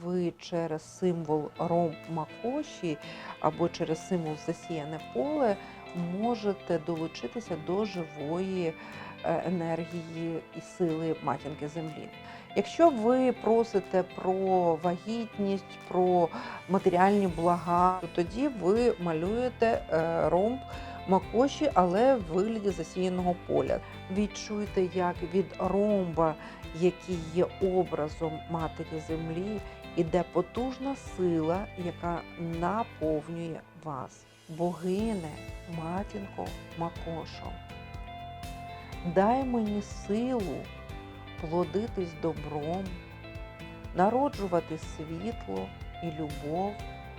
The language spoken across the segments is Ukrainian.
Ви через символ ромб Макоші або через символ засіяне поле можете долучитися до живої е, енергії і сили матінки землі. Якщо ви просите про вагітність, про матеріальні блага, то тоді ви малюєте е, ромб Макоші, але в вигляді засіяного поля. Відчуйте, як від ромба, який є образом матері землі, іде потужна сила, яка наповнює вас. Богине, матінко, Макошо. Дай мені силу плодитись добром, народжувати світло і любов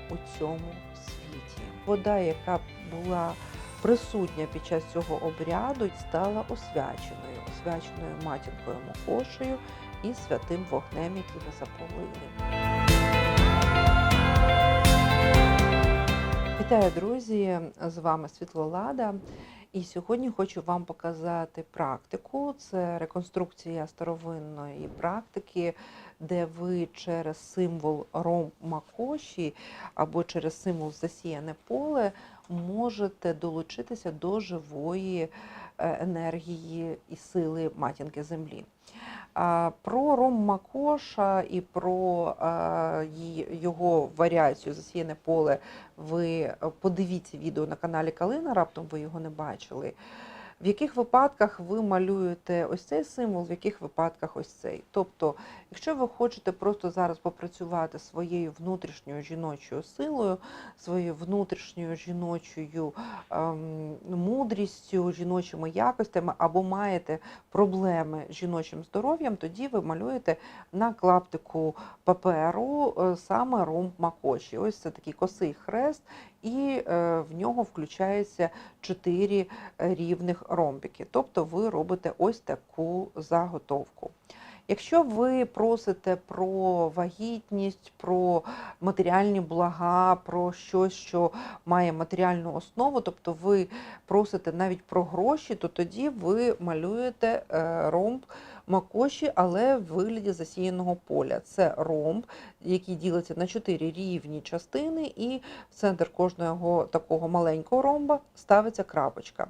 у цьому світі. Вода, яка була присутня під час цього обряду, стала освяченою, освяченою матінкою Макошею і святим вогнем, який ви запалили. Вітаю, друзі! З вами Світлолада. І сьогодні хочу вам показати практику. Це реконструкція старовинної практики, де ви через символ ромб Макоші або через символ засіяне поле можете долучитися до живої е, енергії і сили матінки землі. Про ром Макоша і про е, його варіацію засіяне поле ви е, подивіться відео на каналі Калина, раптом ви його не бачили. В яких випадках ви малюєте ось цей символ, в яких випадках ось цей. Тобто, якщо ви хочете просто зараз попрацювати своєю внутрішньою жіночою силою, своєю внутрішньою жіночою ем, мудрістю, жіночими якостями, або маєте проблеми з жіночим здоров'ям, тоді ви малюєте на клаптику паперу е, саме ромб Макоші. Ось це такий косий хрест, і е, в нього включається чотири е, рівних ромбики. Тобто ви робите ось таку заготовку. Якщо ви просите про вагітність, про матеріальні блага, про щось, що має матеріальну основу, тобто ви просите навіть про гроші, то тоді ви малюєте е, ромб макоші, але в вигляді засіяного поля. Це ромб, який ділиться на чотири рівні частини, і в центр кожного такого маленького ромба ставиться крапочка.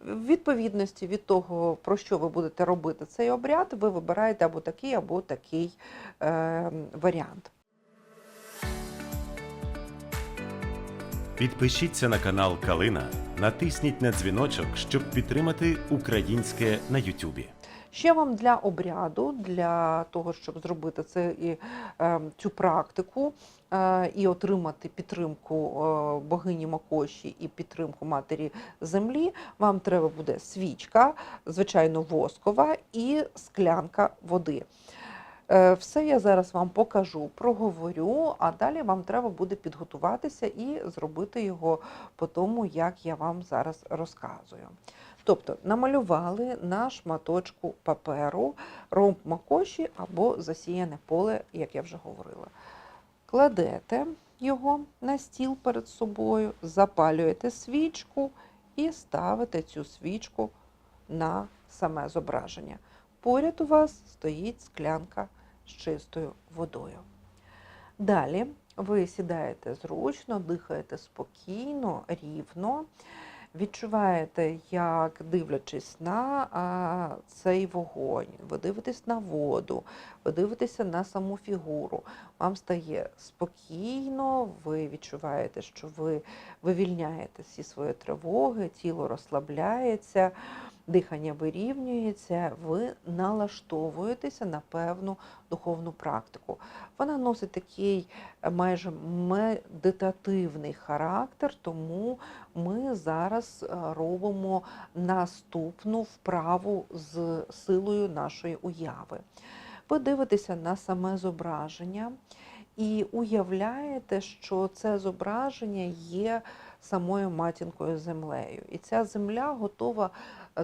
В відповідності від того, про що ви будете робити цей обряд, ви вибираєте або такий, або такий е, варіант. Підпишіться на канал Калина, натисніть на дзвіночок, щоб підтримати українське на Ютубі. Ще вам для обряду, для того, щоб зробити це і е, цю практику е, і отримати підтримку е, богині Макоші і підтримку матері землі, вам треба буде свічка, звичайно, воскова і склянка води. Е, Все я зараз вам покажу, проговорю, а далі вам треба буде підготуватися і зробити його по тому, як я вам зараз розказую. Тобто намалювали на шматочку паперу ромб макоші або засіяне поле, як я вже говорила. Кладете його на стіл перед собою, запалюєте свічку і ставите цю свічку на саме зображення. Поряд у вас стоїть склянка з чистою водою. Далі ви сідаєте зручно, дихаєте спокійно, рівно. Відчуваєте, як дивлячись на а, цей вогонь, ви дивитесь на воду, ви дивитеся на саму фігуру. Вам стає спокійно, ви відчуваєте, що ви вивільняєте всі свої тривоги, тіло розслабляється, дихання вирівнюється, ви налаштовуєтеся на певну духовну практику. Вона носить такий е, майже медитативний характер, тому ми зараз е, робимо наступну вправу з силою нашої уяви. Ви дивитеся на саме зображення і уявляєте, що це зображення є самою матінкою землею. І ця земля готова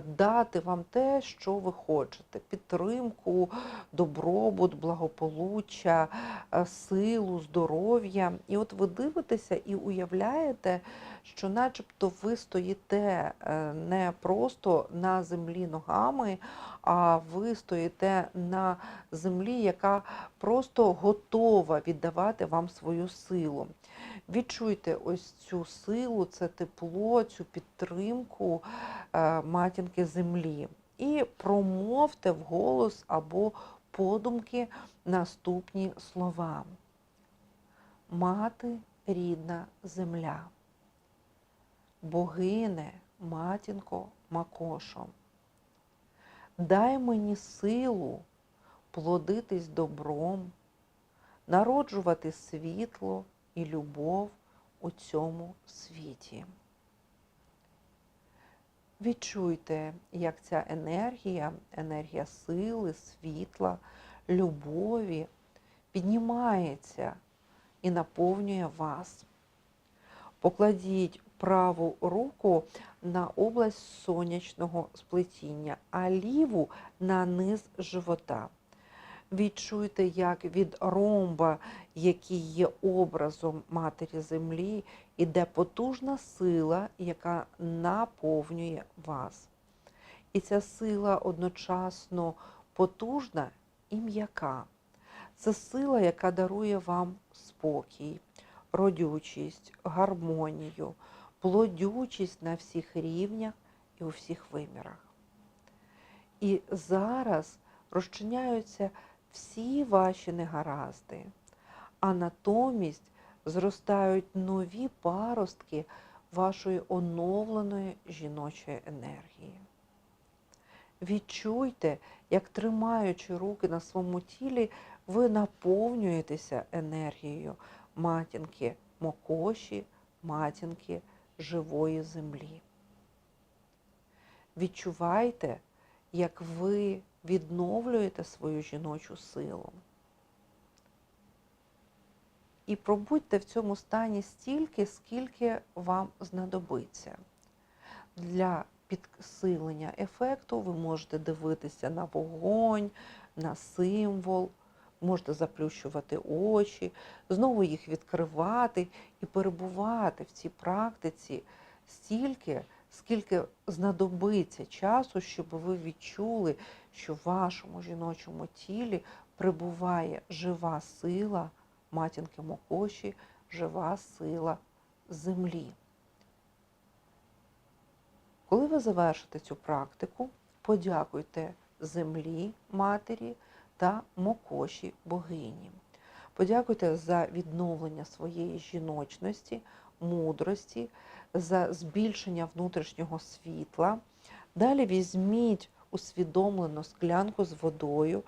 дати вам те, що ви хочете: підтримку, добробут, благополуччя, е, силу, здоров'я. І от ви дивитеся і уявляєте, що начебто ви стоїте е, не просто на землі ногами, а ви стоїте на землі, яка просто готова віддавати вам свою силу. Відчуйте ось цю силу, це тепло, цю підтримку е, матінки землі. І промовте вголос або подумки наступні слова. Мати рідна земля, богине, матінко, Макошо, дай мені силу плодитись добром, народжувати світло і любов у цьому світі. Відчуйте, як ця енергія, енергія сили, світла, любові піднімається і наповнює вас. Покладіть праву руку на область сонячного сплетіння, а ліву на низ живота. Відчуйте, як від ромба, який є образом Матері Землі, іде потужна сила, яка наповнює вас. І ця сила одночасно потужна і м'яка. Це сила, яка дарує вам спокій, родючість, гармонію, плодючість на всіх рівнях і у всіх вимірах. І зараз розчиняються всі ваші негаразди, а натомість зростають нові паростки вашої оновленої жіночої енергії. Відчуйте, як тримаючи руки на своєму тілі, ви наповнюєтеся енергією матінки Мокоші, матінки живої землі. Відчувайте, як ви відновлюєте свою жіночу силу. І пробудьте в цьому стані стільки, скільки вам знадобиться. Для підсилення ефекту ви можете дивитися на вогонь, на символ, можете заплющувати очі, знову їх відкривати і перебувати в цій практиці стільки, скільки знадобиться часу, щоб ви відчули, що в вашому жіночому тілі прибуває жива сила матінки Мокоші, жива сила землі. Коли ви завершите цю практику, подякуйте землі, матері та Мокоші богині. Подякуйте за відновлення своєї жіночності, мудрості, за збільшення внутрішнього світла. Далі візьміть усвідомлену склянку з водою.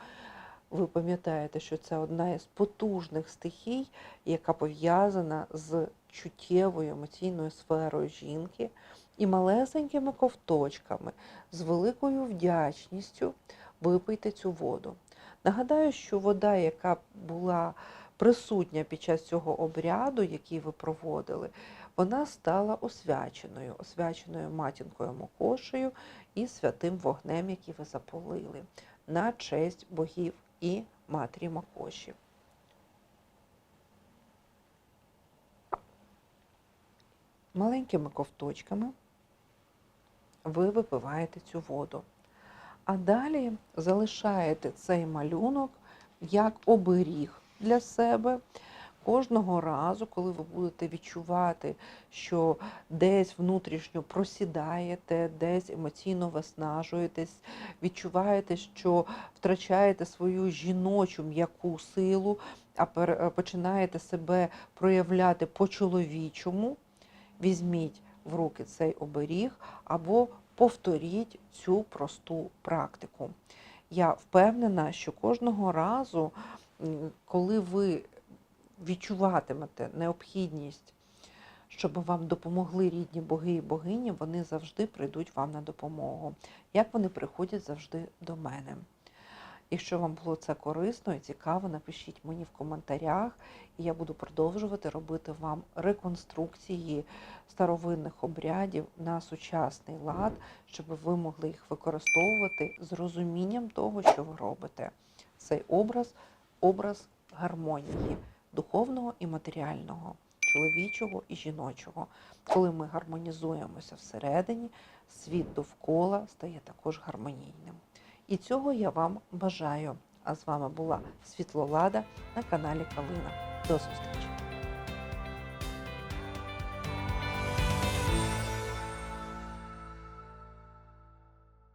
Ви пам'ятаєте, що це одна із потужних стихій, яка пов'язана з чуттєвою емоційною сферою жінки і малесенькими ковточками з великою вдячністю випийте цю воду. Нагадаю, що вода, яка була присутня під час цього обряду, який ви проводили, вона стала освяченою, освяченою матінкою Мокошею і святим вогнем, який ви запалили, на честь богів і матері Макоші. Маленькими ковточками ви випиваєте цю воду. А далі залишаєте цей малюнок як оберіг для себе. Кожного разу, коли ви будете відчувати, що десь внутрішньо просідаєте, десь емоційно виснажуєтесь, відчуваєте, що втрачаєте свою жіночу м'яку силу, а починаєте себе проявляти по-чоловічому, візьміть в руки цей оберіг або повторіть цю просту практику. Я впевнена, що кожного разу, коли ви відчуватимете необхідність, щоб вам допомогли рідні боги і богині, вони завжди прийдуть вам на допомогу. Як вони приходять завжди до мене. Якщо вам було це корисно і цікаво, напишіть мені в коментарях, і я буду продовжувати робити вам реконструкції старовинних обрядів на сучасний лад, щоб ви могли їх використовувати з розумінням того, що ви робите. Цей образ образ гармонії духовного і матеріального, чоловічого і жіночого. Коли ми гармонізуємося всередині, світ довкола стає також гармонійним. І цього я вам бажаю. А з вами була Світлолада на каналі Калина. До зустрічі!